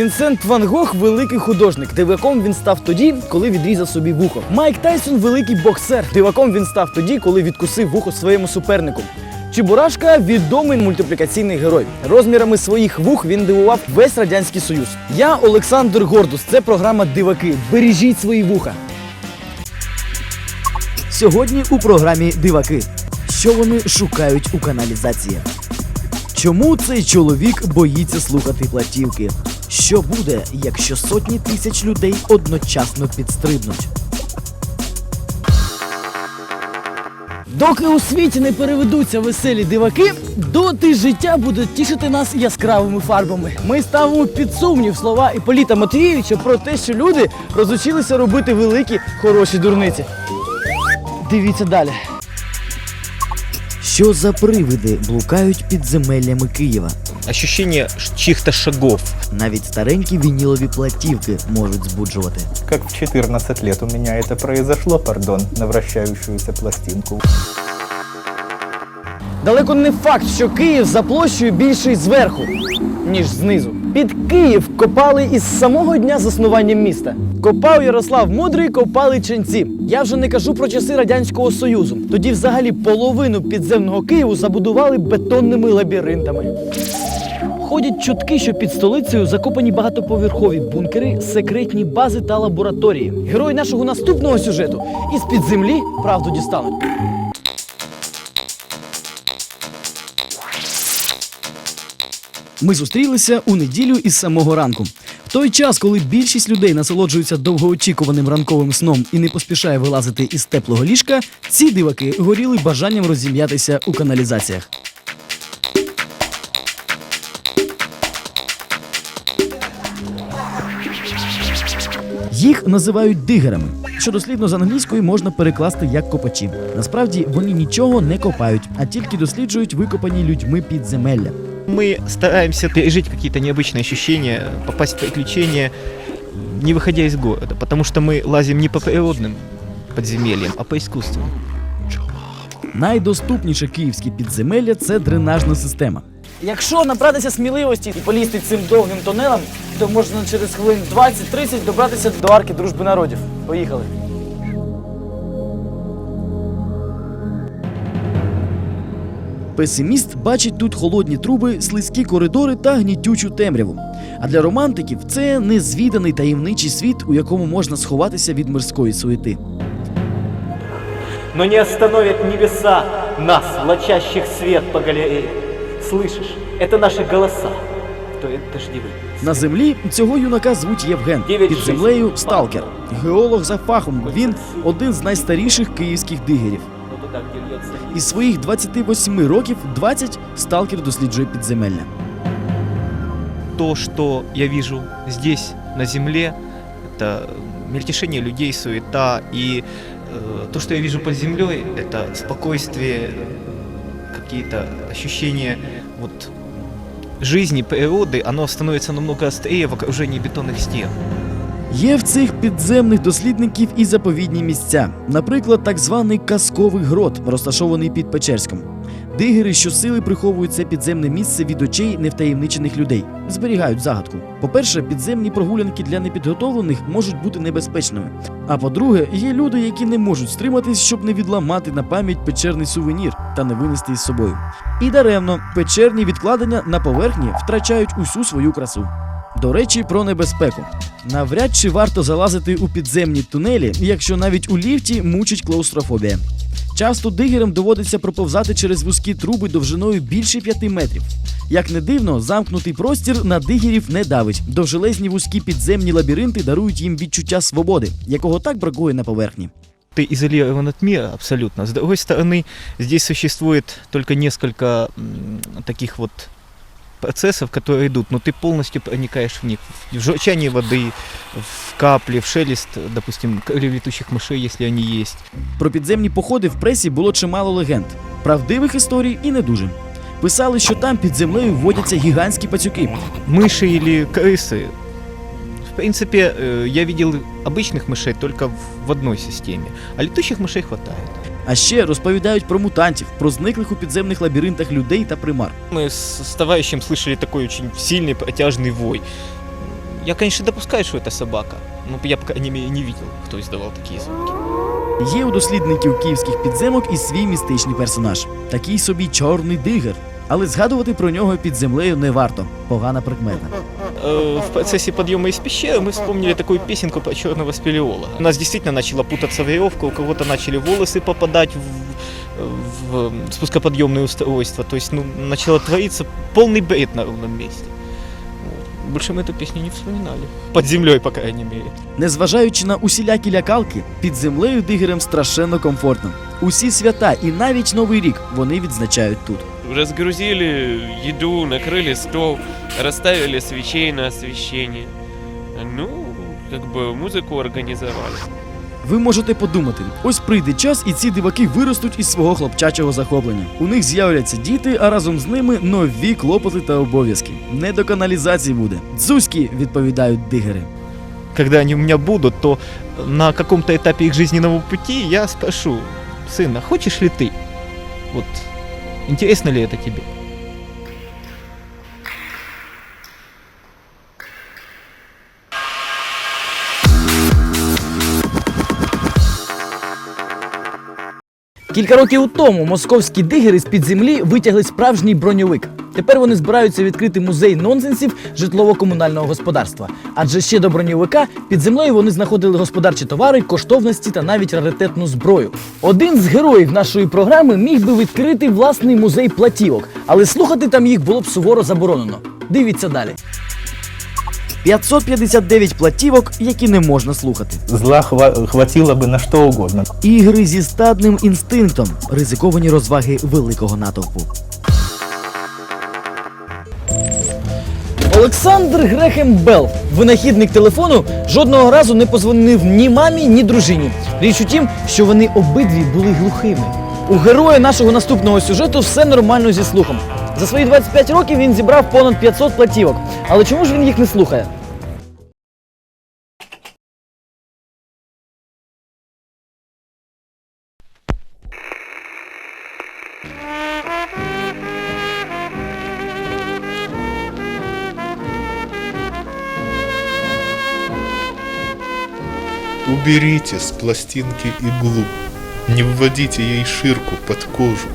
Вінсент Ван Гог великий художник. Диваком він став тоді, коли відрізав собі вухо. Майк Тайсон великий боксер. Диваком він став тоді, коли відкусив вухо своєму супернику. Чебурашка відомий мультиплікаційний герой. Розмірами своїх вух він дивував весь радянський союз. Я Олександр Гордус. Це програма Диваки. Бережіть свої вуха. Сьогодні у програмі Диваки. Що вони шукають у каналізації? Чому цей чоловік боїться слухати платівки? Що буде, якщо сотні тисяч людей одночасно підстрибнуть? Доки у світі не переведуться веселі диваки, доти життя буде тішити нас яскравими фарбами. Ми ставимо під сумнів слова Іполіта Матвійовича про те, що люди розучилися робити великі хороші дурниці. Дивіться далі. Що за привиди блукають підземеллями Києва? Ощущение чьих-то шагов. Навіть старенькі вінілові платівки можуть збуджувати. Как в 14 лет у меня это произошло, пардон, на вращающуюся пластинку. Далеко не факт, що Київ за площею більший зверху, ніж знизу. Під Київ копали із самого дня заснування міста. Копав Ярослав Мудрий, копали ченці. Я вже не кажу про часи Радянського Союзу. Тоді взагалі половину підземного Києву забудували бетонними лабіринтами. Ходять чутки, що під столицею закопані багатоповерхові бункери, секретні бази та лабораторії. Герої нашого наступного сюжету із під землі правду дістануть. Ми зустрілися у неділю із самого ранку. В той час, коли більшість людей насолоджуються довгоочікуваним ранковим сном і не поспішає вилазити із теплого ліжка, ці диваки горіли бажанням розім'ятися у каналізаціях. Їх називають дигерами, що дослідно з англійської можна перекласти як копачі. Насправді вони нічого не копають, а тільки досліджують викопані людьми підземелля. Мы стараемся пережить какие-то необычные ощущения, попасть в приключения, не выходя из города, потому что мы лазим не по природным подземельям, а по искусственным. Найдоступніше київське підземелля це дренажна система. Якщо набратися сміливості і полізти цим довгим тунелем, то можна через хвилин 20-30 добратися до арки дружби народів. Поїхали. Песиміст бачить тут холодні труби, слизькі коридори та гнітючу темряву. А для романтиків це незвіданий таємничий світ, у якому можна сховатися від мирської суєти. но не остановят небеса нас, влачащих свет по галерее. Слышишь, это наши голоса, кто это дождевые. На землі цього юнака звуть Євген. Під землею сталкер. Геолог за фахом. Він один з найстаріших київських дигерів. Но туда, где льется Із своїх 28 років 20 сталкер досліджує підземелля. То, что я вижу здесь, на земле, это мельтешение людей, суета, и э, то, что я вижу под землей, это спокойствие, какие-то ощущения вот жизни, природы, оно становится намного острее в окружении бетонных стен. Є в цих підземних дослідників і заповідні місця, наприклад, так званий казковий грот, розташований під Печерськом. Дигери щосили приховують це підземне місце від очей невтаємничених людей, зберігають загадку. По-перше, підземні прогулянки для непідготовлених можуть бути небезпечними. А по-друге, є люди, які не можуть стриматись, щоб не відламати на пам'ять печерний сувенір та не винести із собою. І даремно печерні відкладення на поверхні втрачають усю свою красу. До речі, про небезпеку. Навряд чи варто залазити у підземні тунелі, якщо навіть у ліфті мучить клаустрофобія. Часто дигерам доводиться проповзати через вузькі труби довжиною більше 5 метрів. Як не дивно, замкнутий простір на дигерів не давить. Довжелезні вузькі підземні лабіринти дарують їм відчуття свободи, якого так бракує на поверхні. Ты изолирован от мира абсолютно. С другой стороны, здесь существует только несколько таких вот процессов, которые идут, но ты полностью проникаешь в них. В журчание воды, в капли, в шелест, допустим, крыльев летучих мышей, если они есть. Про підземні походи в пресі було чимало легенд, правдивих історій і не дуже. Писали, що там під землею водяться гігантські пацюки, Мыши или крысы. В принципе, э, я видел обычных мышей только в- в одной системе, а летучих мышей хватает. А ще розповідають про мутантів, про зниклих у підземних лабіринтах людей та примар. Мы с, с товарищем слышали такой очень сильный протяжный вой. я, конечно, допускаю, что это собака, но я пока не, не видел, кто издавал такие звуки. Є у дослідників київських підземок і свій містичний персонаж, такий собі чорний дигер. Але згадувати про нього під землею не варто. Погана прикмета. Э, В процессе подъема из пещеры мы вспомнили такую песенку про черного спелеолога. У нас действительно начала путаться веревка, у кого-то начали волосы попадать в, в спускоподъемные устройства. То есть, ну, начало твориться полный бред на ровном месте. Вот. Больше мы эту песню не вспоминали. Под землей, по крайней мере. Незважаючи на усілякі лякалки, під землею дигерам страшенно комфортно. Усі свята і навіть новий рік вони відзначають тут. Разгрузили еду, накрыли стол, расставили свечей на освещение. Ну, как бы музыку организовали. Ви можете подумати, ось прийде час, і ці диваки виростуть із свого хлопчачого захоплення. У них з'являться діти, а разом з ними нові клопоти та обов'язки. Не до каналізації буде. Дзузькі, відповідають дигери. Когда они у меня будут, то на каком-то этапе их жизненного пути я спрошу, сын, а хочешь ли ты? Вот, интересно ли это тебе? Кілька років тому московські дигери з-під землі витягли справжній броньовик. Тепер вони збираються відкрити музей нонсенсів житлово-комунального господарства. Адже ще до броньовика під землею вони знаходили господарчі товари, коштовності та навіть раритетну зброю. Один з героїв нашої програми міг би відкрити власний музей платівок, але слухати там їх було б суворо заборонено. Дивіться далі. 559 платівок, які не можна слухати. Зла хва- хватило бы на что угодно. Ігри зі стадним інстинктом, ризиковані розваги великого натовпу. Олександр Грехем Белл, винахідник телефону, жодного разу не позвонив ні мамі, ні дружині. Річ у тім, що вони обидві були глухими. У героя нашого наступного сюжету все нормально зі слухом. За свої 25 років він зібрав понад 500 платівок. Але чому ж він їх не слухає? Уберите с пластинки иглу, не вводите ей ширку под кожу.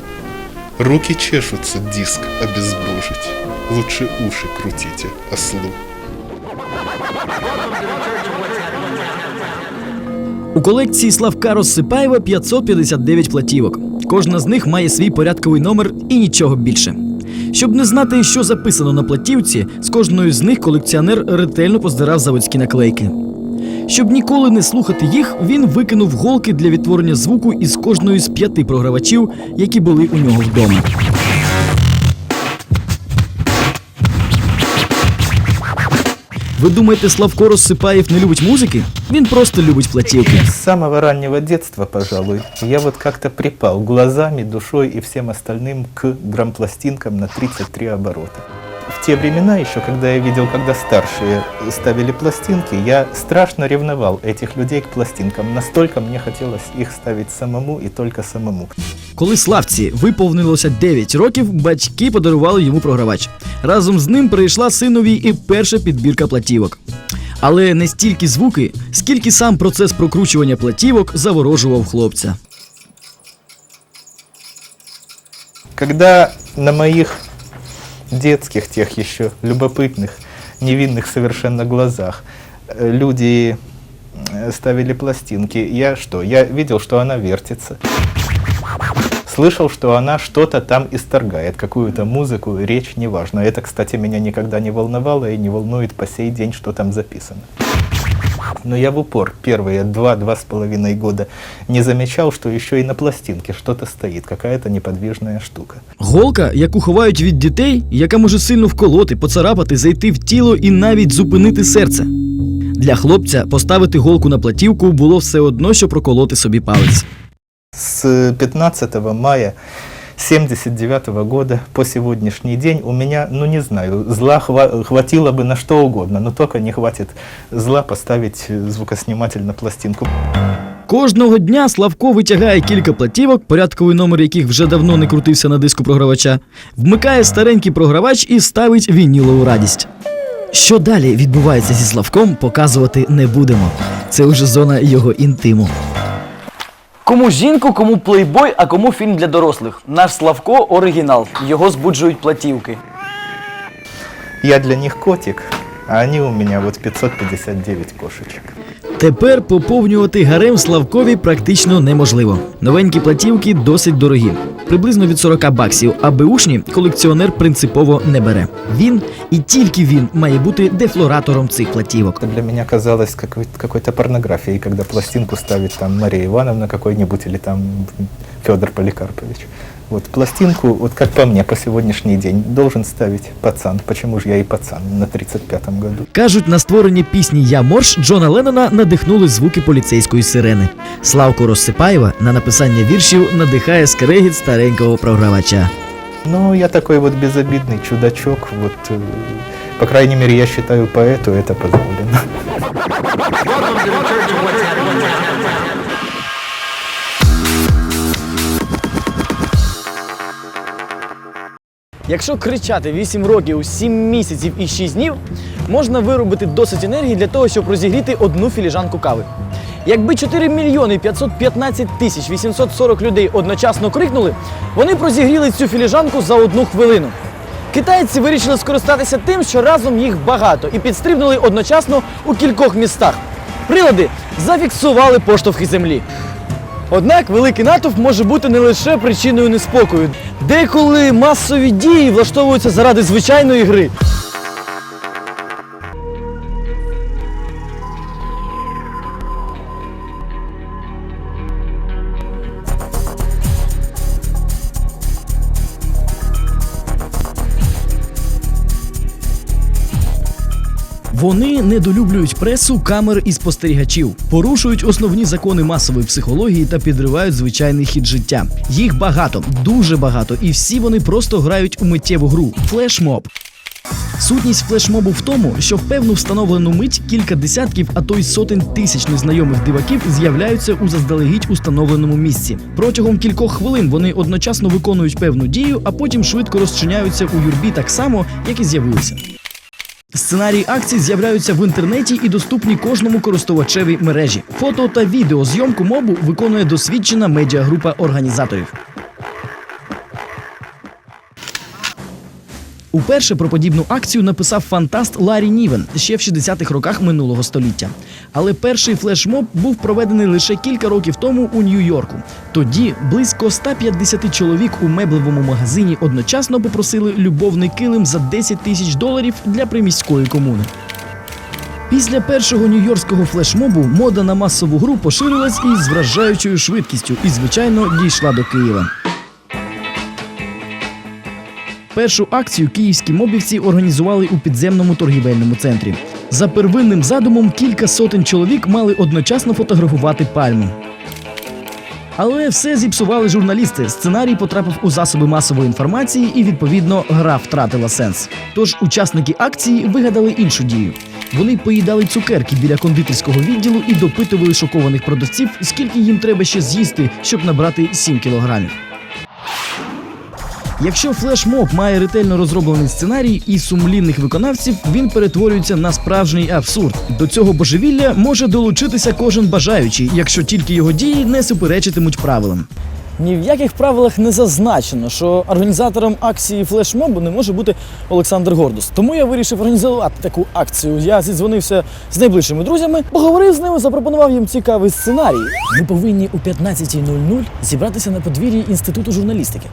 Руки чешутся диск обезбожить, лучше уши крутите ослу. У колекції Славка Розсипаєва 559 платівок. Кожна з них має свій порядковий номер і нічого більше. Щоб не знати, що записано на платівці, з кожною з них колекціонер ретельно поздирав заводські наклейки. Щоб ніколи не слухати їх, він викинув голки для відтворення звуку із кожної з п'яти програвачів, які були у нього вдома. Ви думаєте, Славко Розсипаєв не любить музики? Він просто любить платівки. С самого раннего детства, пожалуй, я вот как-то припал глазами, душой и всем остальным к грампластинкам на 33 оборота. Те времена еще, когда я видел, когда старшие ставили пластинки, я страшно ревновал этих людей к пластинкам. Настолько мне хотелось их ставить самому и только самому. Коли Славці виповнилося 9 років, батьки подарували йому програвач. Разом з ним прийшла синові і перша підбірка платівок. Але не стільки звуки, скільки сам процес прокручування платівок заворожував хлопця. Когда на моих детских, тех еще любопытных, невинных совершенно глазах э, люди э, ставили пластинки, я что? Я видел, что она вертится. Слышал, что она что-то там исторгает, какую-то музыку, речь, неважно. Это, кстати, меня никогда не волновало и не волнует по сей день, что там записано. Но я в упор первые два-два с половиной года не замечал, что еще и на пластинке что-то стоит, какая-то неподвижная штука. Голка, яку ховають від дітей, яка може сильно вколоти, поцарапати, зайти в тіло і навіть зупинити серце. Для хлопця поставити голку на платівку було все одно, що проколоти собі палець. С 15 мая 79 года по сегодняшний день у меня, ну не знаю, зла хва- хватило бы на что угодно, но только не хватит зла поставить звукосниматель на пластинку. Кожного дня Славко витягає кілька платівок, порядковий номер яких вже давно не крутився на диску програвача, вмикає старенький програвач і ставить вінілову радість. Що далі відбувається зі Славком, показувати не будемо. Це вже зона його інтиму. Кому жінку, кому плейбой, а кому фільм для дорослих. Наш Славко оригінал. Його збуджують платівки. Я для них котик, а они у меня вот 559 кошечек. Тепер поповнювати гарем Славкові практично неможливо. Новенькі платівки досить дорогі, приблизно від 40 баксів, а беушні колекціонер принципово не бере. Він і тільки він має бути дефлоратором цих платівок. Для меня казалось какой- какой-то порнографией, когда пластинку ставит там Мария Ивановна какой-нибудь или там Федор Поликарпович. Вот пластинку, вот как по мне, по сегодняшний день должен ставить пацан. Почему же я и пацан на 35-м году? Кажуть, на створення пісні Я морж Джона Леннона надихнули звуки поліцейської сирени. Славку Розсипаєва на написання віршів надихає скрегіт старенького програвача. Ну, я такой вот безобидный чудачок, вот, э, по крайней мере, я считаю, поэту это позволено. Якщо кричати 8 років, 7 місяців і 6 днів, можна виробити досить енергії для того, щоб розігріти одну філіжанку кави. Якби 4 мільйони 515 тисяч 840 людей одночасно крикнули, вони розігріли цю філіжанку за одну хвилину. Китайці вирішили скористатися тим, що разом їх багато, і підстрибнули одночасно у кількох містах. Прилади зафіксували поштовхи землі. Однак великий натовп може бути не лише причиною неспокою. Деколи масові дії влаштовуються заради звичайної гри. Вони недолюблюють пресу, камер і спостерігачів, порушують основні закони масової психології та підривають звичайний хід життя. Їх багато, дуже багато, і всі вони просто грають у миттєву гру флешмоб. Сутність флешмобу в тому, що в певну встановлену мить кілька десятків, а то й сотень тисяч незнайомих диваків з'являються у заздалегідь установленому місці. Протягом кількох хвилин вони одночасно виконують певну дію, а потім швидко розчиняються у юрбі так само, як і з'явилися. Сценарії акцій з'являються в інтернеті і доступні кожному користувачеві мережі. Фото та відео зйомку мобу виконує досвідчена медіагрупа організаторів. Уперше про подібну акцію написав фантаст Ларі Нівен ще в 60-х роках минулого століття. Але перший флешмоб був проведений лише кілька років тому у Нью-Йорку. Тоді близько 150 чоловік у меблевому магазині одночасно попросили любовний килим за 10 тисяч доларів для приміської комуни. Після першого нью-йоркського флешмобу мода на масову гру поширилась із вражаючою швидкістю і, звичайно, дійшла до Києва. Першу акцію київські мобівці організували у підземному торгівельному центрі. За первинним задумом кілька сотень чоловік мали одночасно фотографувати пальму. Але все зіпсували журналісти. Сценарій потрапив у засоби масової інформації, і відповідно гра втратила сенс. Тож учасники акції вигадали іншу дію. Вони поїдали цукерки біля кондитерського відділу і допитували шокованих продавців, скільки їм треба ще з'їсти, щоб набрати 7 кілограмів. Якщо флешмоб має ретельно розроблений сценарій і сумлінних виконавців, він перетворюється на справжній абсурд. До цього божевілля може долучитися кожен бажаючий, якщо тільки його дії не суперечитимуть правилам. Ні в яких правилах не зазначено, що організатором акції флешмобу не може бути Олександр Гордус. Тому я вирішив організувати таку акцію. Я зідзвонився з найближчими друзями, поговорив з ними, запропонував їм цікавий сценарій. Ми повинні у 15.00 зібратися на подвір'ї інституту журналістики,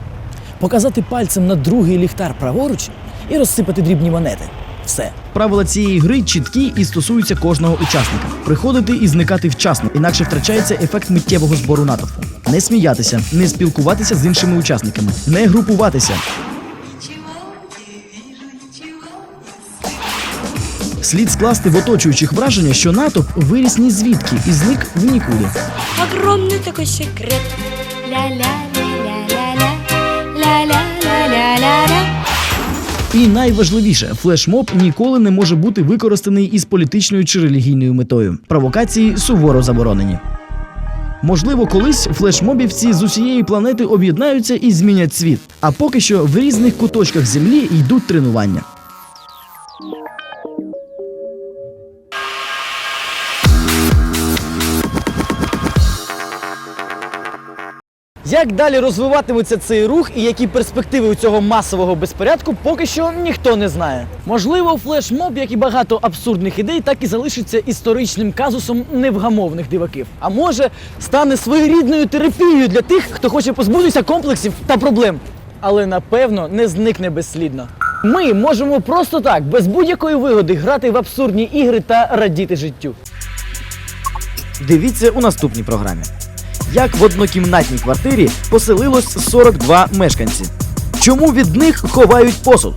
показати пальцем на другий ліхтар праворуч і розсипати дрібні монети. Все. Правила цієї гри чіткі і стосуються кожного учасника. Приходити і зникати вчасно, інакше втрачається ефект миттєвого збору натовпу. Не сміятися, не спілкуватися з іншими учасниками, не групуватися. Слід скласти в оточуючих враження, що натовп виріс ні звідки і зник в нікуди. огромный такой секрет. Ля-ля-ля-ля-ля-ля. І найважливіше, флешмоб ніколи не може бути використаний із політичною чи релігійною метою. Провокації суворо заборонені. Можливо, колись флешмобівці з усієї планети об'єднаються і змінять світ. А поки що в різних куточках землі йдуть тренування. Як далі розвиватиметься цей рух і які перспективи у цього масового безпорядку, поки що ніхто не знає. Можливо, флешмоб, як і багато абсурдних ідей, так і залишиться історичним казусом невгамовних диваків. А може, стане своєрідною терапією для тих, хто хоче позбутися комплексів та проблем. Але напевно не зникне безслідно. Ми можемо просто так, без будь-якої вигоди, грати в абсурдні ігри та радіти життю. Дивіться у наступній програмі. Як в однокімнатній квартирі поселилось 42 мешканці. Чому від них ховають посуд?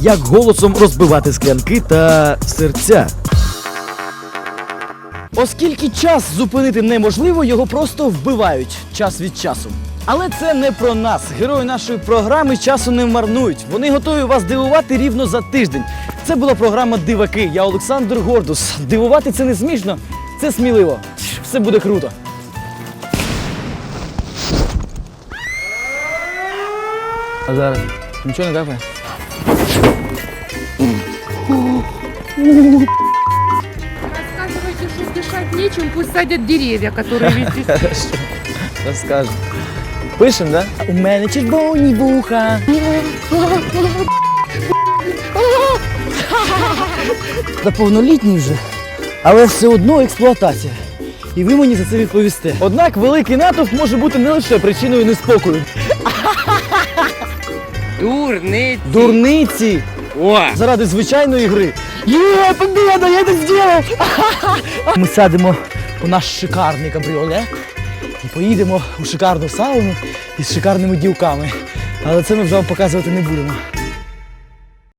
Як голосом розбивати склянки та серця? Оскільки час зупинити неможливо, його просто вбивають час від часу. Але це не про нас. Герої нашої програми часу не марнують. Вони готові вас дивувати рівно за тиждень. Це була програма Диваки. Я Олександр Гордус. Дивувати це не смішно, це сміливо. Все буде круто. А зараз нічого не капає? Рассказывайте, что дышать нечем, пусть садят деревья, которые везде Розкажу. Пишем, да? У мене червоні вуха. Та повнолітній вже, але все одно експлуатація. І ви мені за це відповісте. Однак великий натовп може бути не лише причиною неспокою. дурные. Дурниці! Заради звичайної гри. Є, побіда, я це зробив! Ми сядемо у наш шикарний кабріолет і поїдемо у шикарну сауну із шикарними дівками. Але це ми вже вам показувати не будемо.